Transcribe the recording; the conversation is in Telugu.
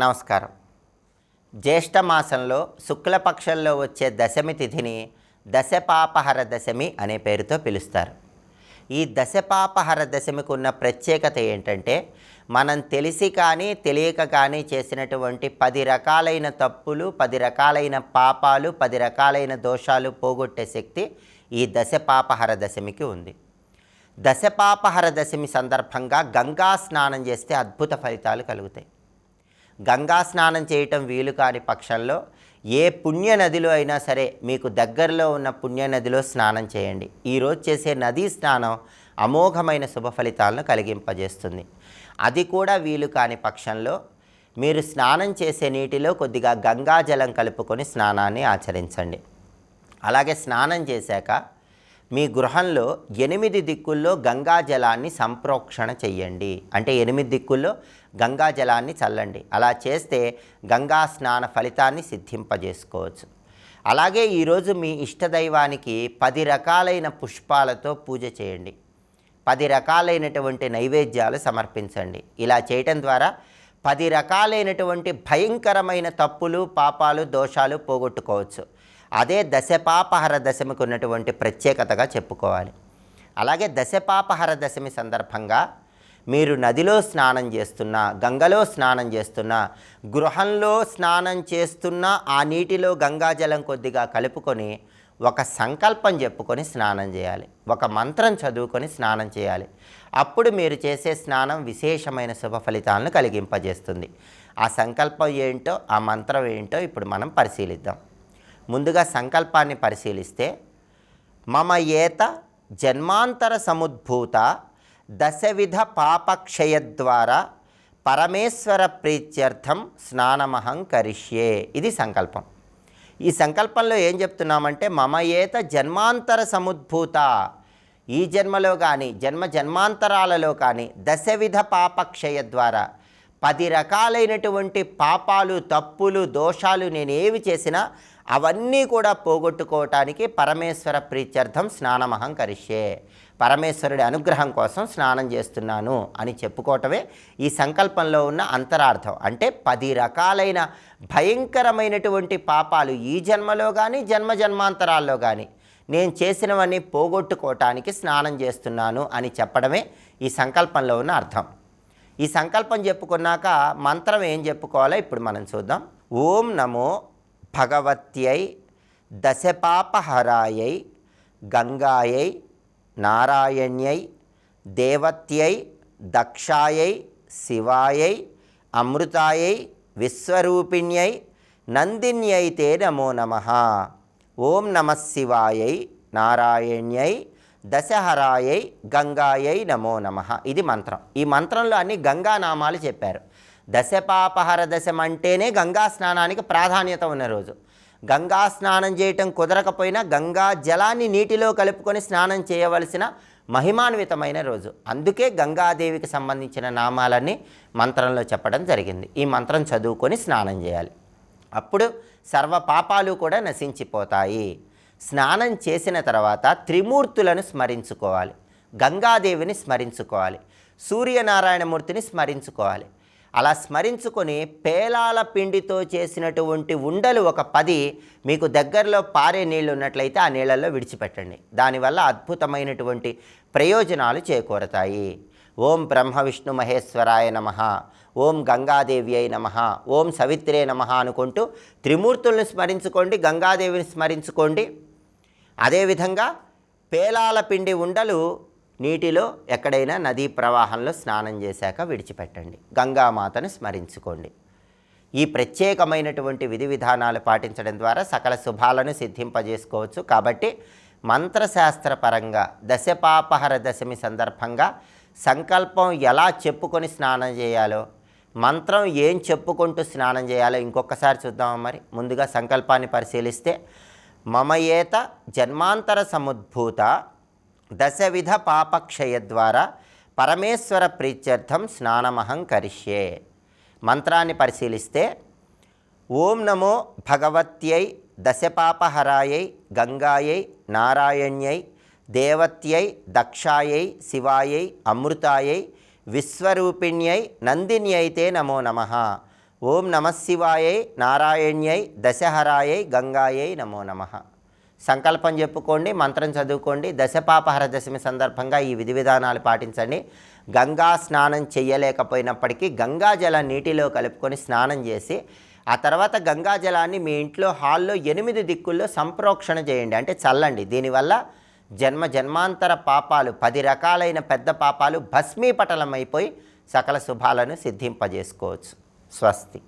నమస్కారం. జ్యేష్ఠ మాసంలో శుక్లపక్షంలో వచ్చే దశమి తిథిని దశపాపహర దశమి అనే పేరుతో పిలుస్తారు. ఈ దశపాపహర దశమికి ఉన్న ప్రత్యేకత ఏంటంటే మనం తెలిసి కానీ తెలియక కానీ చేసినటువంటి పది రకాలైన తప్పులు పది రకాలైన పాపాలు పది రకాలైన దోషాలు పోగొట్టే శక్తి ఈ దశపాపహర దశమికి ఉంది. దశపాపహర దశమి సందర్భంగా గంగా స్నానం చేస్తే అద్భుత ఫలితాలు కలుగుతాయి. గంగా స్నానం చేయటం వీలు కాని పక్షంలో ఏ పుణ్య నదిలో అయినా సరే మీకు దగ్గరలో ఉన్న పుణ్య నదిలో స్నానం చేయండి. ఈరోజు చేసే నదీ స్నానం అమోఘమైన శుభ ఫలితాలను కలిగింపజేస్తుంది. అది కూడా వీలు కాని పక్షంలో మీరు స్నానం చేసే నీటిలో కొద్దిగా గంగా జలం కలుపుకొని స్నానాన్ని ఆచరించండి. అలాగే స్నానం చేశాక మీ గృహంలో ఎనిమిది దిక్కుల్లో గంగా జలాన్ని సంప్రోక్షణ చెయ్యండి. అంటే ఎనిమిది దిక్కుల్లో గంగా జలాన్ని చల్లండి. అలా చేస్తే గంగా స్నాన ఫలితాన్ని సిద్ధింపజేసుకోవచ్చు. అలాగే ఈరోజు మీ ఇష్టదైవానికి పది రకాలైన పుష్పాలతో పూజ చేయండి. పది రకాలైనటువంటి నైవేద్యాలు సమర్పించండి. ఇలా చేయటం ద్వారా పది రకాలైనటువంటి భయంకరమైన తప్పులు పాపాలు దోషాలు పోగొట్టుకోవచ్చు. అదే దశపాపహర దశమికి ఉన్నటువంటి ప్రత్యేకతగా చెప్పుకోవాలి. అలాగే దశపాపహర దశమి సందర్భంగా మీరు నదిలో స్నానం చేస్తున్నా గంగలో స్నానం చేస్తున్నా గృహంలో స్నానం చేస్తున్నా ఆ నీటిలో గంగాజలం కొద్దిగా కలుపుకొని ఒక సంకల్పం చెప్పుకొని స్నానం చేయాలి. ఒక మంత్రం చదువుకొని స్నానం చేయాలి. అప్పుడు మీరు చేసే స్నానం విశేషమైన శుభ ఫలితాలను కలిగింపజేస్తుంది. ఆ సంకల్పం ఏంటో ఆ మంత్రం ఏంటో ఇప్పుడు మనం పరిశీలిద్దాం. ముందుగా సంకల్పాన్ని పరిశీలిస్తే మమ ఏత జన్మాంతర సముద్భూత దశవిధ పాపక్షయ ద్వారా పరమేశ్వర ప్రీత్యర్థం స్నానమహం కరిష్యే. ఇది సంకల్పం. ఈ సంకల్పంలో ఏం చెప్తున్నామంటే మమ ఏత జన్మాంతర సముద్భూత. ఈ జన్మలో కానీ జన్మ జన్మాంతరాలలో కానీ దశవిధ పాపక్షయ ద్వారా పది రకాలైనటువంటి పాపాలు తప్పులు దోషాలు నేను ఏవి చేసినా అవన్నీ కూడా పోగొట్టుకోవటానికి పరమేశ్వర ప్రీత్యర్థం స్నానమహం కరిష్యే పరమేశ్వరుడి అనుగ్రహం కోసం స్నానం చేస్తున్నాను అని చెప్పుకోవటమే ఈ సంకల్పంలో ఉన్న అంతరార్థం. అంటే పది రకాలైన భయంకరమైనటువంటి పాపాలు ఈ జన్మలో కానీ జన్మ జన్మాంతరాల్లో కానీ నేను చేసినవన్నీ పోగొట్టుకోవటానికి స్నానం చేస్తున్నాను అని చెప్పడమే ఈ సంకల్పంలో ఉన్న అర్థం. ఈ సంకల్పం చెప్పుకున్నాక మంత్రం ఏం చెప్పుకోవాలో ఇప్పుడు మనం చూద్దాం. ఓం నమో భగవత్యై దశపాపహరాయై గంగాయై నారాయణ్యై దేవత్యై దక్షాయై శివాయై అమృతాయై విశ్వరూపిణ్యై నందిన్యైతే నమో నమ. ఓం నమ శివాయై నారాయణ్యై దశహరాయై గంగాయై నమో నమ. ఇది మంత్రం. ఈ మంత్రంలో అన్ని గంగా నామాలు చెప్పారు. దశపాపహర దశం అంటేనే గంగా స్నానానికి ప్రాధాన్యత ఉన్న రోజు. గంగా స్నానం చేయటం కుదరకపోయినా గంగా జలాన్ని నీటిలో కలుపుకొని స్నానం చేయవలసిన మహిమాన్వితమైన రోజు. అందుకే గంగాదేవికి సంబంధించిన నామాలన్నీ మంత్రంలో చెప్పడం జరిగింది. ఈ మంత్రం చదువుకొని స్నానం చేయాలి. అప్పుడు సర్వ పాపాలు కూడా నశించిపోతాయి. స్నానం చేసిన తర్వాత త్రిమూర్తులను స్మరించుకోవాలి. గంగాదేవిని స్మరించుకోవాలి. సూర్యనారాయణమూర్తిని స్మరించుకోవాలి. అలా స్మరించుకొని పేలాల పిండితో చేసినటువంటి ఉండలు ఒక పది మీకు దగ్గరలో పారే నీళ్ళు ఉన్నట్లయితే ఆ నీళ్ళల్లో విడిచిపెట్టండి. దానివల్ల అద్భుతమైనటువంటి ప్రయోజనాలు చేకూరతాయి. ఓం బ్రహ్మ విష్ణు మహేశ్వరాయ నమ. ఓం గంగాదేవి అయి నమ. ఓం సవిత్రే నమ అనుకుంటూ త్రిమూర్తుల్ని స్మరించుకోండి గంగాదేవిని స్మరించుకోండి. అదేవిధంగా పేలాల పిండి ఉండలు నీటిలో ఎక్కడైనా నదీ ప్రవాహంలో స్నానం చేశాక విడిచిపెట్టండి. గంగామాతను స్మరించుకోండి. ఈ ప్రత్యేకమైనటువంటి విధి విధానాలు పాటించడం ద్వారా సకల శుభాలను సిద్ధింపజేసుకోవచ్చు. కాబట్టి మంత్రశాస్త్రపరంగా దశపాపహర దశమి సందర్భంగా సంకల్పం ఎలా చెప్పుకొని స్నానం చేయాలో మంత్రం ఏం చెప్పుకుంటూ స్నానం చేయాలో ఇంకొకసారి చూద్దామా మరి? ముందుగా సంకల్పాన్ని పరిశీలిస్తే మమయేత జన్మాంతర సముద్భూత దశవిధ పాపక్షయ ద్వారా పరమేశ్వర ప్రీత్యర్థం స్నానమహం కరిష్యే. మంత్రాన్ని పరిశీలిస్తే ఓం నమో భగవత్యై దశపాపహరాయై గంగాయై నారాయణ్యై దేవత్యై దక్షాయై శివాయై అమృతాయై విశ్వరూపిణ్యై నందిన్యైతే నమో నమ. ఓం నమశివాయై నారాయణ్యై దశహరాయై గంగాయై నమో నమ. సంకల్పం చెప్పుకోండి మంత్రం చదువుకోండి దశపాపహర దశమి సందర్భంగా ఈ విధి విధానాలు పాటించండి. గంగా స్నానం చేయలేకపోయినప్పటికీ గంగా జలం నీటిలో కలుపుకొని స్నానం చేసి ఆ తర్వాత గంగా జలాన్ని మీ ఇంట్లో హాల్లో ఎనిమిది దిక్కుల్లో సంప్రోక్షణ చేయండి. అంటే చల్లండి. దీనివల్ల జన్మ జన్మాంతర పాపాలు పది రకాలైన పెద్ద పాపాలు భస్మీపటలమైపోయి సకల శుభాలను సిద్ధింపజేసుకోవచ్చు. స్వస్తి.